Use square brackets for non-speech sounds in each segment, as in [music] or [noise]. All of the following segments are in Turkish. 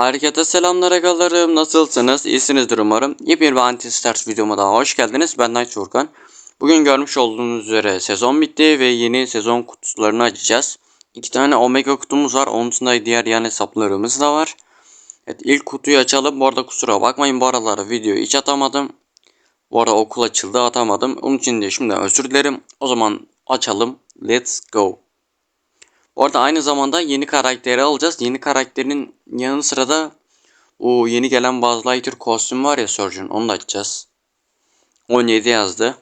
Herkese selamlar agalarım. Nasılsınız? İyisinizdir umarım. Yepyeni bir Anti-Stars videoma daha hoş geldiniz. Ben Night Furkan. Bugün görmüş olduğunuz üzere sezon bitti ve yeni sezon kutularını açacağız. İki tane Omega kutumuz var. Onun dışında diğer yan hesaplarımız da var. Evet ilk kutuyu açalım. Bu arada kusura bakmayın bu aralar videoyu hiç atamadım. Bu arada okul açıldı atamadım. Onun için de şimdi özür dilerim. O zaman açalım. Let's go. Bu arada aynı zamanda yeni karakteri alacağız. Yeni karakterin yanı sıra o yeni gelen Buzz Lightyear kostüm var ya Surgeon onu da açacağız. 17 yazdı.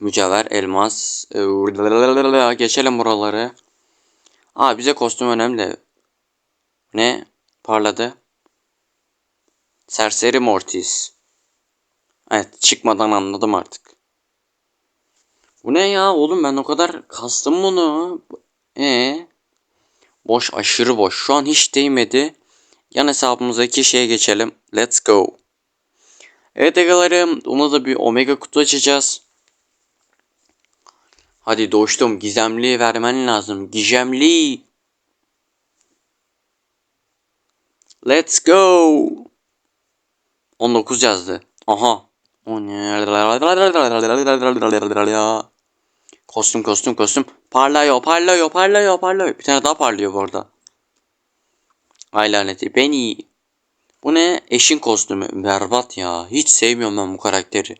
Mücevher, elmas. Ee, Geçelim buraları. Aa bize kostüm önemli. Ne? Parladı. Serseri Mortis. Evet çıkmadan anladım artık. Bu ne ya oğlum ben o kadar kastım bunu. E boş aşırı boş. Şu an hiç değmedi. Yan hesabımızdaki şeye geçelim. Let's go. Evet agalarım ona da bir omega kutu açacağız. Hadi dostum gizemli vermen lazım. Gizemli. Let's go. 19 yazdı. Aha. Kostüm kostüm kostüm. Parlıyor parlıyor parlıyor parlıyor. Bir tane daha parlıyor bu arada. Ay laneti. Beni. Bu ne? Eşin kostümü. Berbat ya. Hiç sevmiyorum ben bu karakteri.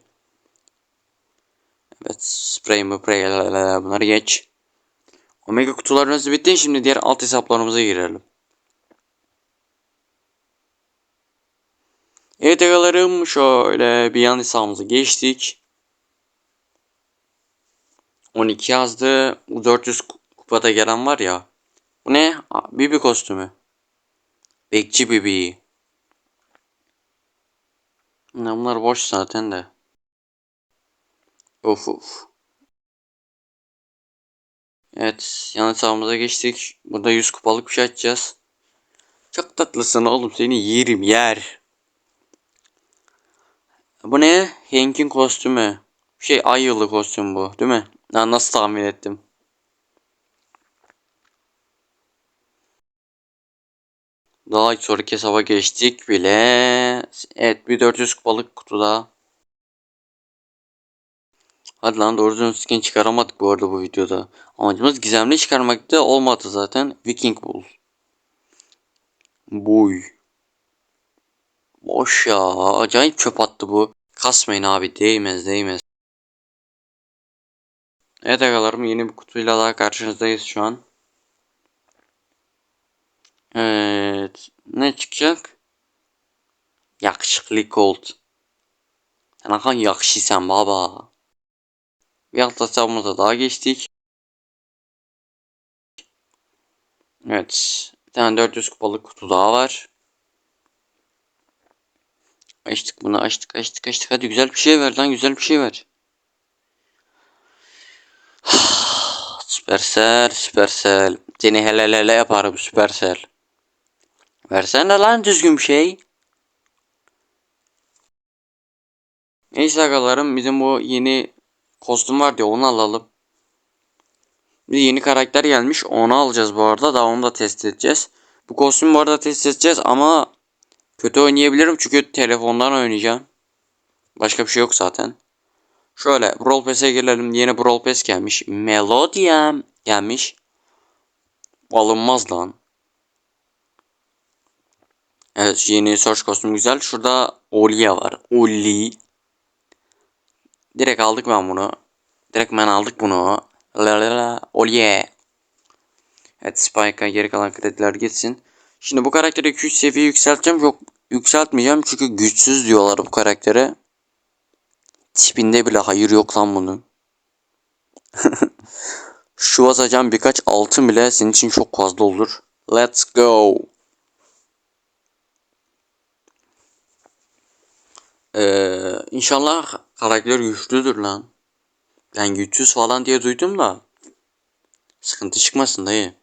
Evet. Spray mı spray. Bunları geç. Omega kutularımız bitti. Şimdi diğer alt hesaplarımıza girelim. Evet agalarım şöyle bir yan hesabımıza geçtik. 12 yazdı. 400 kupada gelen var ya. Bu ne? Bibi kostümü. Bekçi Bibi. Bunlar boş zaten de. Of of. Evet yan hesabımıza geçtik. Burada 100 kupalık bir şey açacağız. Çok tatlısın oğlum seni yerim yer. Bu ne? Hank'in kostümü. Şey ay yılı kostüm bu değil mi? Ya nasıl tahmin ettim? Daha sonraki hesaba geçtik bile. Evet bir 400 kupalık kutuda. Hadi lan doğru düzgün skin çıkaramadık bu arada bu videoda. Amacımız gizemli çıkarmaktı olmadı zaten. Viking Bull. Buy. Boş ya. Acayip çöp attı bu. Kasmayın abi değmez değmez. Evet agalarım yeni bir kutuyla daha karşınızdayız şu an. Evet. Ne çıkacak? Yakışıklı Colt. Sen akan yakışıysan baba. Bir alt hesabımıza daha geçtik. Evet. Bir tane 400 kupalık kutu daha var. Açtık bunu açtık açtık açtık. Hadi güzel bir şey ver lan güzel bir şey ver. Süpersel, Süpersel. Seni helal hele yaparım Süpersel. Versene lan düzgün bir şey. Neyse agalarım bizim bu yeni kostüm var diye onu alalım. Bir yeni karakter gelmiş onu alacağız bu arada daha onu da test edeceğiz. Bu kostümü bu arada test edeceğiz ama kötü oynayabilirim çünkü telefondan oynayacağım. Başka bir şey yok zaten. Şöyle Brawl Pass'e girelim. Yeni Brawl Pass gelmiş. Melodia gelmiş. Alınmaz lan. Evet yeni search kostüm güzel. Şurada Olia var. Oli. Direkt aldık ben bunu. Direkt ben aldık bunu. La la la. Olie. Evet Spike'a geri kalan krediler gitsin. Şimdi bu karakteri 200 seviye yükselteceğim. Yok yükseltmeyeceğim çünkü güçsüz diyorlar bu karaktere. Tipinde bile hayır yok lan bunun. [laughs] Şu atacağım birkaç altın bile senin için çok fazla olur. Let's go. Ee, inşallah karakter güçlüdür lan. Ben güçsüz falan diye duydum da. Sıkıntı çıkmasın dayı.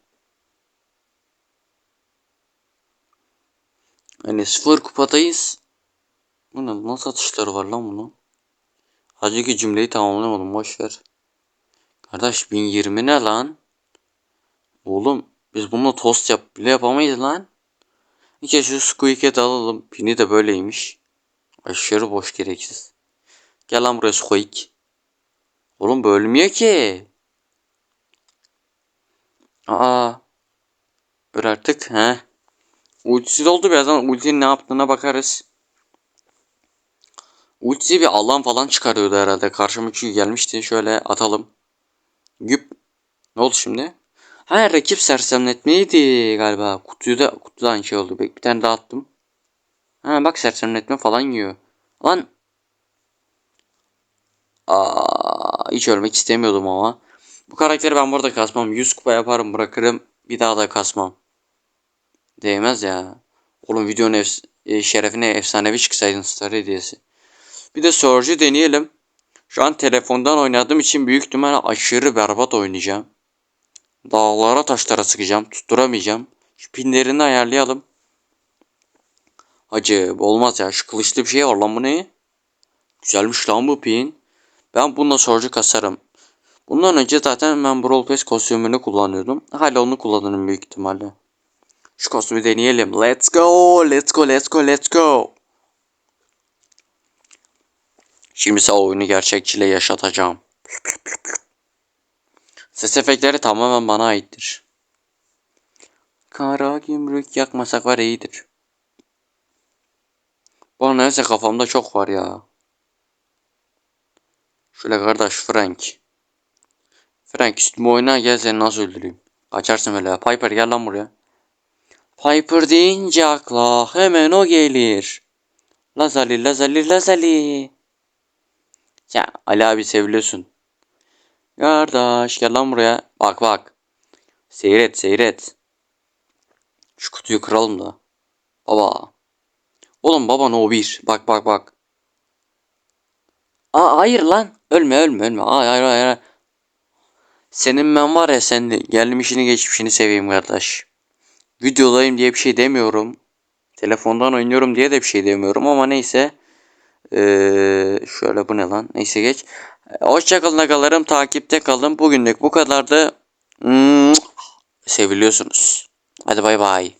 Hani sıfır kupadayız. Bu? Nasıl atışları var lan bunun? Hacı ki cümleyi tamamlamadım boş ver. Kardeş 1020 ne lan? Oğlum biz bununla tost yap bile yapamayız lan. Kez şu Squeak'e alalım. Pini de böyleymiş. Aşırı boş gereksiz. Gel lan buraya Squeak. Oğlum bölmüyor ki. Aa. Öl artık. He. Ultisi doldu birazdan ultinin ne yaptığına bakarız. Ultisi bir alan falan çıkarıyordu herhalde. Karşıma çünkü gelmişti. Şöyle atalım. Güp. Ne oldu şimdi? Ha rakip sersemletmeydi galiba. Kutuyu da kutudan şey oldu. Bir tane daha attım. Ha bak sersemletme falan yiyor. Lan. Aa, hiç ölmek istemiyordum ama. Bu karakteri ben burada kasmam. 100 kupa yaparım bırakırım. Bir daha da kasmam. Değmez ya. Oğlum videonun efs e, şerefine efsanevi çıksaydın star hediyesi. Bir de Surge'ü deneyelim. Şu an telefondan oynadığım için büyük ihtimalle aşırı berbat oynayacağım. Dağlara taşlara sıkacağım. Tutturamayacağım. Şu pinlerini ayarlayalım. Hacı olmaz ya. Şu kılıçlı bir şey var lan bu ne? Güzelmiş lan bu pin. Ben bununla Surge'ü kasarım. Bundan önce zaten ben Brawl Pass kostümünü kullanıyordum. Hala onu kullanırım büyük ihtimalle. Şu kostümü deneyelim. Let's go, let's go, let's go, let's go. Şimdi ise oyunu gerçekçiyle yaşatacağım. Ses efektleri tamamen bana aittir. Kara gümrük yakmasak var iyidir. Bana neyse kafamda çok var ya. Şöyle kardeş Frank. Frank üstüme oyna gel seni nasıl öldüreyim. Kaçarsın öyle ya. Piper gel lan buraya. Piper deyince akla hemen o gelir. Lazali Lazali Lazali. Ya Ali abi seviliyorsun. Kardeş gel lan buraya. Bak bak. Seyret seyret. Şu kutuyu kıralım da. Baba. Oğlum baba no bir. Bak bak bak. Aa hayır lan. Ölme ölme ölme. Hayır hayır hayır. Senin ben var ya sen de gelmişini geçmişini seveyim kardeş. Videodayım diye bir şey demiyorum. Telefondan oynuyorum diye de bir şey demiyorum ama neyse. Ee, şöyle bu ne lan? Neyse geç. Hoşçakalın agalarım. Takipte kalın. Bugünlük bu kadardı. Hmm, seviliyorsunuz. Hadi bay bay.